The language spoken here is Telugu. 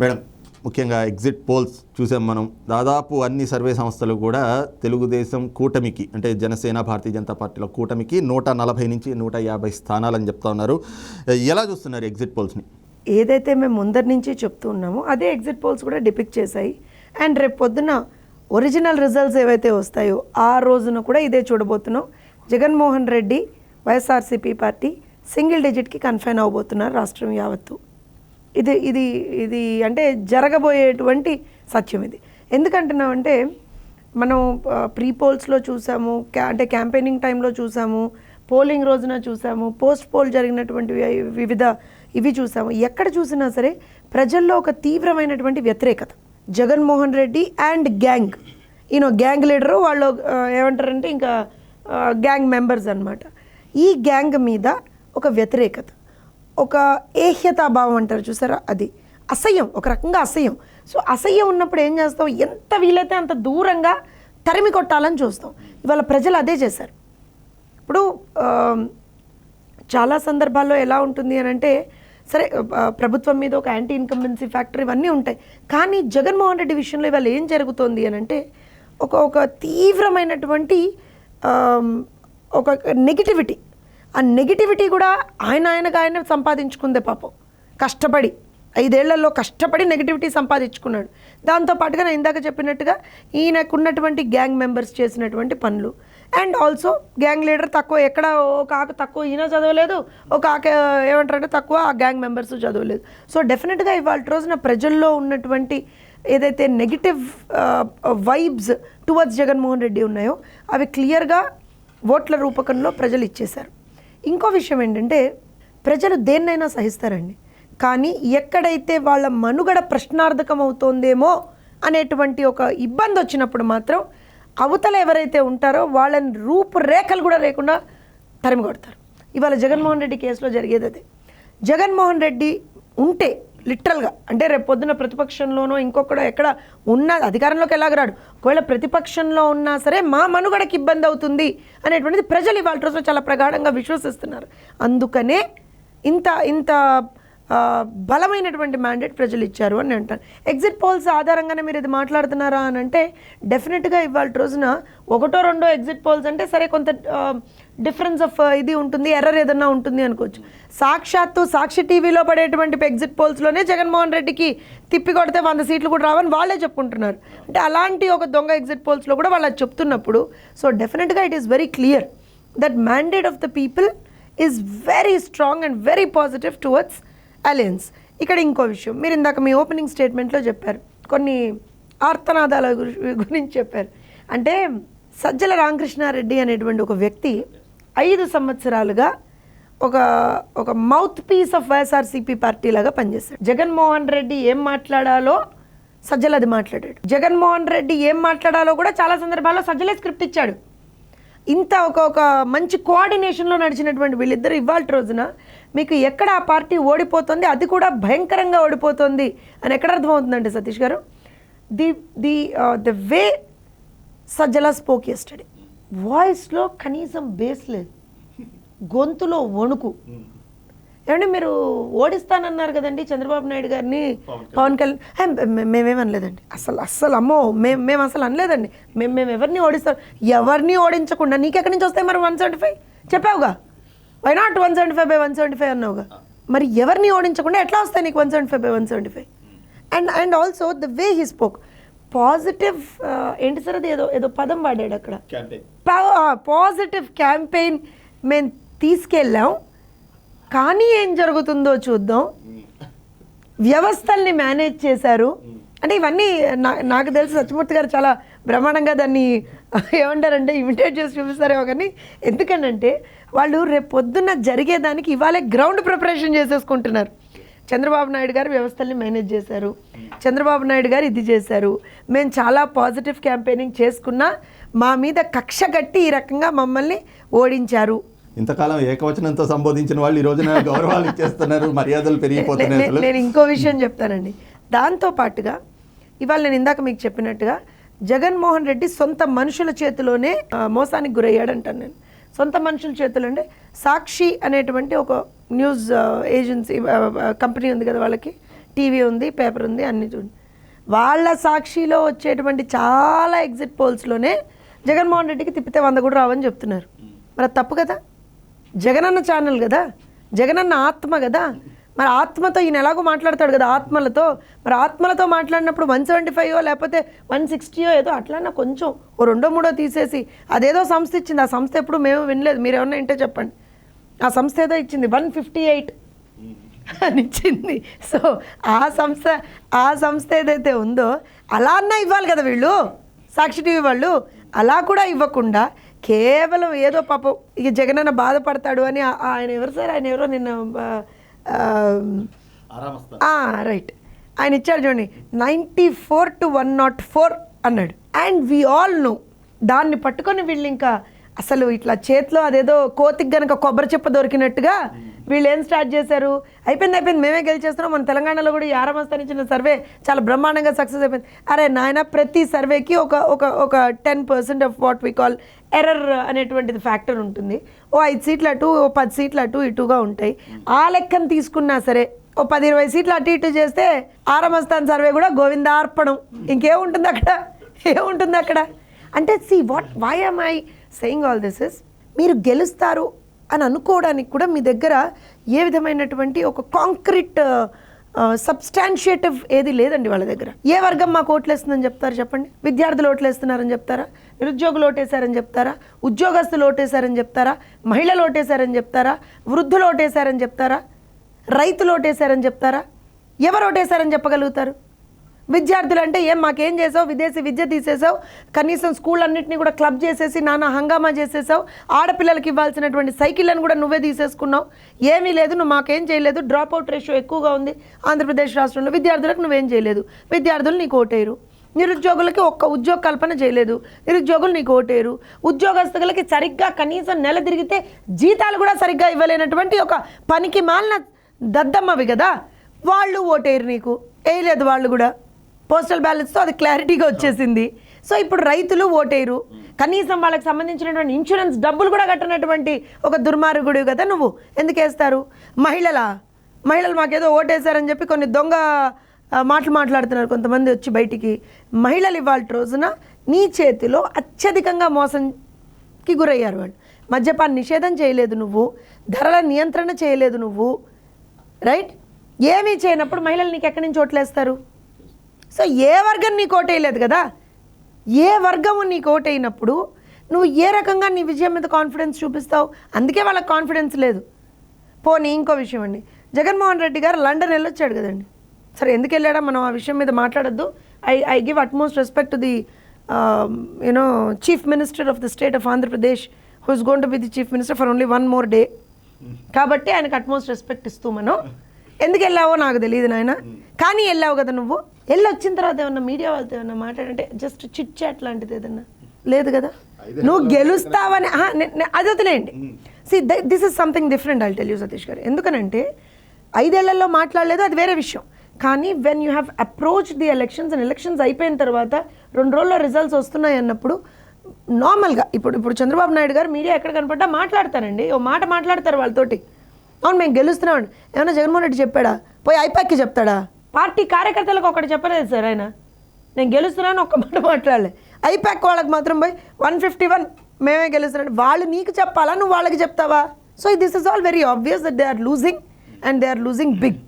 మేడం ముఖ్యంగా ఎగ్జిట్ పోల్స్ చూసాం మనం. దాదాపు అన్ని సర్వే సంస్థలు కూడా తెలుగుదేశం కూటమికి అంటే జనసేన భారతీయ జనతా పార్టీల కూటమికి నూట నలభై నుంచి నూట యాభై స్థానాలని చెప్తా ఉన్నారు. ఎలా చూస్తున్నారు ఎగ్జిట్ పోల్స్ని? ఏదైతే మేము ముందరి నుంచి చెప్తూ ఉన్నామో అదే ఎగ్జిట్ పోల్స్ కూడా డిపిక్ట్ చేశాయి. అండ్ రేపు పొద్దున ఒరిజినల్ రిజల్ట్స్ ఏవైతే వస్తాయో ఆ రోజున కూడా ఇదే చూడబోతున్నాం. Jaganmohan Reddy YSRCP party single డిజిట్కి confine అవ్వబోతున్నారు రాష్ట్రం యావత్తు. ఇది ఇది ఇది అంటే జరగబోయేటువంటి సత్యం ఇది. ఎందుకంటున్నామంటే మనం ప్రీ పోల్స్లో చూసాము క్యా అంటే క్యాంపెయినింగ్ టైంలో చూసాము పోలింగ్ రోజున చూసాము పోస్ట్ పోల్ జరిగినటువంటి వివిధ ఇవి చూసాము. ఎక్కడ చూసినా సరే ప్రజల్లో ఒక తీవ్రమైనటువంటి వ్యతిరేకత. Jaganmohan Reddy and gang. ఈయన గ్యాంగ్ లీడరు వాళ్ళు ఏమంటారంటే ఇంకా గ్యాంగ్ మెంబర్స్ అనమాట ఈ గ్యాంగ్ మీద ఒక వ్యతిరేకత. ఒక ఏహ్యతాభావం అంటారు చూసారా? అది అసహ్యం ఒక రకంగా అసహ్యం. సో అసహ్యం ఉన్నప్పుడు ఏం చేస్తాం? ఎంత వీలైతే అంత దూరంగా తరిమి కొట్టాలని చూస్తాం. ఇవాళ ప్రజలు అదే చేశారు. ఇప్పుడు చాలా సందర్భాల్లో ఎలా ఉంటుంది అని అంటే సరే ప్రభుత్వం మీద ఒక యాంటీ ఇన్కంబెన్సీ ఫ్యాక్టర్ ఇవన్నీ ఉంటాయి. కానీ జగన్మోహన్ రెడ్డి విషయంలో ఇవాళ ఏం జరుగుతోంది అని అంటే ఒక ఒక తీవ్రమైనటువంటి ఒక నెగిటివిటీ ఆ నెగిటివిటీ కూడా ఆయన ఆయనకు ఆయన సంపాదించుకుందే పాపం. కష్టపడి ఐదేళ్ళలో కష్టపడి నెగిటివిటీ సంపాదించుకున్నాడు. దాంతో పాటుగా నేను ఇందాక చెప్పినట్టుగా ఈయనకున్నటువంటి గ్యాంగ్ మెంబర్స్ చేసినటువంటి పనులు. అండ్ ఆల్సో గ్యాంగ్ లీడర్ తక్కువ ఎక్కడ ఒక ఆకు తక్కువ ఈయన చదవలేదు ఒక ఆక ఏమంటారంటే తక్కువ ఆ గ్యాంగ్ మెంబర్స్ చదవలేదు. సో డెఫినెట్గా ఇవాళ రోజున ప్రజల్లో ఉన్నటువంటి ఏదైతే negative vibes towards Jaganmohan Reddy ఉన్నాయో అవి క్లియర్గా ఓట్ల రూపకంలో ప్రజలు ఇచ్చేశారు. ఇంకో విషయం ఏంటంటే ప్రజలు దేన్నైనా సహిస్తారండి. కానీ ఎక్కడైతే వాళ్ళ మనుగడ ప్రశ్నార్థకం అవుతోందేమో అనేటువంటి ఒక ఇబ్బంది వచ్చినప్పుడు మాత్రం అవతల ఎవరైతే ఉంటారో వాళ్ళని రూపురేఖలు కూడా లేకుండా తరిమి కొడతారు ఇవాళ జగన్మోహన్ రెడ్డి కేసులో జరిగేది అదే. జగన్మోహన్ రెడ్డి ఉంటే లిటరల్గా. అంటే రేపు పొద్దున ప్రతిపక్షంలోనో ఇంకొకడో ఎక్కడ ఉన్న అధికారంలోకి ఎలాగరాడు ఒకవేళ ప్రతిపక్షంలో ఉన్నా సరే మా మనుగడకి ఇబ్బంది అవుతుంది అనేటువంటిది ప్రజలు ఇవాళ రోజున చాలా ప్రగాఢంగా విశ్వసిస్తున్నారు. అందుకనే ఇంత ఇంత బలమైనటువంటి మ్యాండేట్ ప్రజలు ఇచ్చారు అని అంటాను. ఎగ్జిట్ పోల్స్ ఆధారంగానే మీరు ఇది మాట్లాడుతున్నారా అని అంటే డెఫినెట్గా ఇవాళ రోజున ఒకటో రెండో ఎగ్జిట్ పోల్స్ అంటే సరే కొంత డిఫరెన్స్ ఆఫ్ ఇది ఉంటుంది ఎర్రర్ ఏదన్నా ఉంటుంది అనుకోవచ్చు. సాక్షాత్తు సాక్షి టీవీలో పడేటువంటి ఎగ్జిట్ పోల్స్లోనే జగన్మోహన్ రెడ్డికి తిప్పి కొడితే వంద సీట్లు కూడా రావని వాళ్ళే చెప్పుకుంటున్నారు. అంటే అలాంటి ఒక దొంగ ఎగ్జిట్ పోల్స్లో కూడా వాళ్ళు చెప్తున్నప్పుడు సో డెఫినెట్గా it is very clear that mandate of the people is very strong and very positive towards alliance. ఇక్కడ ఇంకో విషయం మీరు ఇందాక మీ ఓపెనింగ్ స్టేట్మెంట్లో చెప్పారు కొన్ని ఆర్తనాదాల గురించి చెప్పారు. అంటే సజ్జల రామకృష్ణారెడ్డి అనేటువంటి ఒక వ్యక్తి ఐదు సంవత్సరాలుగా ఒక ఒక mouthpiece of YSRCP party లాగా పనిచేస్తాడు. జగన్మోహన్ రెడ్డి ఏం మాట్లాడాలో సజ్జల అది మాట్లాడాడు. జగన్మోహన్ రెడ్డి ఏం మాట్లాడాలో కూడా చాలా సందర్భాల్లో సజ్జలే స్క్రిప్ట్ ఇచ్చాడు. ఇంత ఒక ఒక మంచి కోఆర్డినేషన్లో నడిచినటువంటి వీళ్ళిద్దరు ఇవాళ రోజున మీకు ఎక్కడ ఆ పార్టీ ఓడిపోతుంది అది కూడా భయంకరంగా ఓడిపోతుంది అని ఎక్కడ అర్థమవుతుందండి Satish garu? The the uh, the way Sajjala spoke yesterday వాయిస్లో కనీసం బేస్ లేదు. గొంతులో వణుకు. ఏమంటే మీరు ఓడిస్తానన్నారు కదండి చంద్రబాబు నాయుడు గారిని పవన్ కళ్యాణ్. మేమేమనలేదండి. అసలు అస్సలు అమ్మో మేము మేము అసలు అనలేదండి. మేము మేము ఎవరిని ఓడిస్తాం ఎవరిని ఓడించకుండా నీకెక్కడి నుంచి వస్తాయి మరి one seventy five? చెప్పావుగా. Why not one seventy five by one seventy five అన్నావుగా? మరి ఎవరిని ఓడించకుండా ఎట్లా వస్తాయి నీకు one seventy five by one seventy five? And and also the way he spoke. Positive ఏంటి సార్ అది? ఏదో ఏదో పదం వాడాడు అక్కడ. పాజిటివ్ క్యాంపెయిన్ మేము తీసుకెళ్ళాం. కానీ ఏం జరుగుతుందో చూద్దాం. వ్యవస్థల్ని మేనేజ్ చేశారు. అంటే ఇవన్నీ నాకు తెలిసి సత్యమూర్తి గారు చాలా బ్రహ్మాండంగా దాన్ని ఏమంటారంటే ఇమిటేట్ చేసి చూపిస్తారేమో కానీ ఎందుకనంటే వాళ్ళు రేపు పొద్దున్న జరిగేదానికి ఇవాళే గ్రౌండ్ ప్రిపరేషన్ చేసేసుకుంటున్నారు. చంద్రబాబు నాయుడు గారు వ్యవస్థల్ని మేనేజ్ చేశారు. చంద్రబాబు నాయుడు గారు ఇది చేశారు. మేము చాలా పాజిటివ్ క్యాంపెయినింగ్ చేసుకున్నా మా మీద కక్ష కట్టి ఈ రకంగా మమ్మల్ని ఓడించారు. ఇంతకాలం ఏకవచనంతో సంబోధించిన వాళ్ళు ఈ రోజున గౌరవాలు ఇచ్చేస్తున్నారు. మర్యాదలు పెరిగిపోతున్నాయి నేను ఇంకో విషయం చెప్తానండి. దాంతో పాటుగా ఇవాళ నేను ఇందాక మీకు చెప్పినట్టుగా జగన్మోహన్ రెడ్డి సొంత మనుషుల చేతిలోనే మోసానికి గురయ్యాడు అంటాను నేను. సొంత మనుషుల చేతిలో అంటే సాక్షి అనేటువంటి ఒక న్యూస్ ఏజెన్సీ కంపెనీ ఉంది కదా వాళ్ళకి టీవీ ఉంది పేపర్ ఉంది అన్ని చూడండి వాళ్ళ సాక్షిలో వచ్చేటువంటి చాలా ఎగ్జిట్ పోల్స్లోనే జగన్మోహన్ రెడ్డికి తిప్పితే వంద కూడా రావని చెప్తున్నారు. మరి తప్పు కదా? జగనన్న ఛానల్ కదా? జగనన్న ఆత్మ కదా? మరి ఆత్మతో ఈయన ఎలాగో మాట్లాడతాడు కదా ఆత్మలతో? మరి ఆత్మలతో మాట్లాడినప్పుడు వన్ సెవెంటీ ఫైవ్ లేకపోతే వన్ సిక్స్టీయో ఏదో అట్లన్నా కొంచెం? ఓ రెండో మూడో తీసేసి అదేదో సంస్థ ఇచ్చింది. ఆ సంస్థ ఎప్పుడు మేము వినలేదు. మీరు ఏమన్నా వింటే చెప్పండి. ఆ సంస్థ ఏదో ఇచ్చింది వన్ ఫిఫ్టీ ఎయిట్ అని ఇచ్చింది. సో ఆ సంస్థ ఆ సంస్థ ఏదైతే ఉందో అలా అన్నా ఇవ్వాలి కదా వీళ్ళు. సాక్షి టీవీ వాళ్ళు. అలా కూడా ఇవ్వకుండా కేవలం ఏదో పాపం ఇక జగనన్న బాధపడతాడు అని ఆయన ఎవరు సార్? ఆయన ఎవరో నిన్న రైట్. ఆయన ఇచ్చాడు చూడండి ninety four to one naught four అన్నాడు. అండ్ వి ఆల్ నో దాన్ని పట్టుకొని వీళ్ళు ఇంకా అసలు ఇట్లా చేతిలో అదేదో కోతికి గనక కొబ్బరి చెప్ప దొరికినట్టుగా వీళ్ళు ఏం స్టార్ట్ చేశారు? అయిపోయింది అయిపోయింది. మేమే గెలిచేస్తున్నాం. మన తెలంగాణలో కూడా ఈ ఇచ్చిన సర్వే చాలా బ్రహ్మాండంగా సక్సెస్ అయిపోయింది. అరే నాయన ప్రతి సర్వేకి ఒక ఒక ఒక ten percent of what we call error అనేటువంటిది ఫ్యాక్టర్ ఉంటుంది. ఓ ఐదు సీట్లు అటు ఓ పది సీట్లు అటు ఇటుగా ఉంటాయి. ఆ లెక్కను తీసుకున్నా సరే ఓ పది ఇరవై సీట్లు అటు ఇటు చేస్తే ఆరమస్థాన్ సర్వే కూడా గోవిందార్పణం. ఇంకేముంటుంది అక్కడ? ఏముంటుంది అక్కడ? అంటే see what why am I saying all this is మీరు గెలుస్తారు అని అనుకోవడానికి కూడా మీ దగ్గర ఏ విధమైనటువంటి ఒక కాంక్రీట్ సబ్స్టాన్షియేటివ్ ఏది లేదండి వాళ్ళ దగ్గర. ఏ వర్గం మాకు ఓట్లేస్తుందని చెప్తారు చెప్పండి? విద్యార్థులు ఓట్లేస్తున్నారని చెప్తారా? నిరుద్యోగులు ఓటేశారని చెప్తారా? ఉద్యోగస్తులు ఓటేశారని చెప్తారా? మహిళలు ఓటేశారని చెప్తారా? వృద్ధులు ఓటేశారని చెప్తారా? రైతులు ఓటేశారని చెప్తారా? ఎవరు ఓటేశారని చెప్పగలుగుతారు? విద్యార్థులు అంటే ఏం మాకేం చేసావు? విదేశీ విద్య తీసేసావు. కనీసం స్కూల్ అన్నింటినీ కూడా క్లబ్ చేసేసి నానా హంగామా చేసేసావు. ఆడపిల్లలకి ఇవ్వాల్సినటువంటి సైకిళ్ళను కూడా నువ్వే తీసేసుకున్నావు. ఏమీ లేదు నువ్వు మాకేం చేయలేదు. డ్రాప్ అవుట్ రేషియో ఎక్కువగా ఉంది. ఆంధ్రప్రదేశ్ రాష్ట్రంలో విద్యార్థులకు నువ్వేం చేయలేదు. విద్యార్థులు నీకు ఓటేరు నిరుద్యోగులకి ఒక్క ఉద్యోగ కల్పన చేయలేదు. నిరుద్యోగులు నీకు ఓటేరు ఉద్యోగస్తులకి సరిగ్గా కనీసం నెల తిరిగితే జీతాలు కూడా సరిగ్గా ఇవ్వలేనటువంటి ఒక పనికి మాలిన దద్దమ్మవి కదా? వాళ్ళు ఓటేరు నీకు. వేయలేదు వాళ్ళు కూడా. పోస్టల్ బ్యాలెన్స్తో అది క్లారిటీగా వచ్చేసింది. సో ఇప్పుడు రైతులు ఓటేరు కనీసం వాళ్ళకి సంబంధించినటువంటి ఇన్సూరెన్స్ డబ్బులు కూడా కట్టనటువంటి ఒక దుర్మార్గుడు కదా నువ్వు. ఎందుకు వేస్తారు? మహిళలా? మహిళలు మాకేదో ఓటేశారని చెప్పి కొన్ని దొంగ మాటలు మాట్లాడుతున్నారు కొంతమంది వచ్చి బయటికి. మహిళలు ఇవాళ రోజున నీ చేతిలో అత్యధికంగా మోసంకి గురయ్యారు వాళ్ళు. మద్యపాన నిషేధం చేయలేదు నువ్వు. ధరల నియంత్రణ చేయలేదు నువ్వు. రైట్? ఏమీ చేయనప్పుడు మహిళలు నీకు ఎక్కడి నుంచి ఓట్లేస్తారు? సో ఏ వర్గం నీకు ఓటేయలేదు కదా? ఏ వర్గము నీకు ఓటైనప్పుడు నువ్వు ఏ రకంగా నీ విజయం మీద కాన్ఫిడెన్స్ చూపిస్తావు? అందుకే వాళ్ళకి కాన్ఫిడెన్స్ లేదు. పోనీ ఇంకో విషయం అండి. జగన్మోహన్ రెడ్డి గారు లండన్ వెళ్ళొచ్చాడు కదండి. సరే ఎందుకు వెళ్ళాడా? మనం ఆ విషయం మీద మాట్లాడొద్దు. I I give utmost respect to the you know chief minister of the state of Andhra Pradesh who's gone to be the chief minister for only one more day కాబట్టి ఆయనకు అట్మోస్ట్ రెస్పెక్ట్ ఇస్తూ మనం. ఎందుకు వెళ్ళావో నాకు తెలియదు నాయన. కానీ వెళ్ళావు కదా నువ్వు. వెళ్ళి వచ్చిన తర్వాత ఏమన్నా మీడియా వాళ్ళతో ఏమన్నా మాట్లాడంటే జస్ట్ చిట్ చాట్ లాంటిది ఏదన్నా? లేదు కదా? నువ్వు గెలుస్తావని అది వదిలేయండి. See this is something different I tell you Satish garu. ఎందుకనంటే ఐదేళ్ళలో మాట్లాడలేదు అది వేరే విషయం. కానీ when you have approach the elections and elections అయిపోయిన తర్వాత రెండు రోజుల్లో రిజల్ట్స్ వస్తున్నాయి అన్నప్పుడు నార్మల్గా ఇప్పుడు ఇప్పుడు చంద్రబాబు నాయుడు గారు మీడియా ఎక్కడ కనపడ్డా మాట్లాడతారండి. ఓ మాట మాట్లాడతారు వాళ్ళతోటి. అవును మేము గెలుస్తున్నామండి. ఏమన్నా జగన్మోహన్ రెడ్డి చెప్పాడా? పోయి ఐపాక్కి చెప్తాడా? పార్టీ కార్యకర్తలకు ఒకటి చెప్పలేదు సార్ ఆయన. నేను గెలుస్తున్నాను ఒక్క మాట మాట్లాడలే. ఐపాక్ వాళ్ళకి మాత్రం పోయి వన్ ఫిఫ్టీ వన్ మేమే గెలుస్తున్నాడు వాళ్ళు నీకు చెప్పాలా? నువ్వు వాళ్ళకి చెప్తావా? So this is all very obvious that they are losing and they are losing big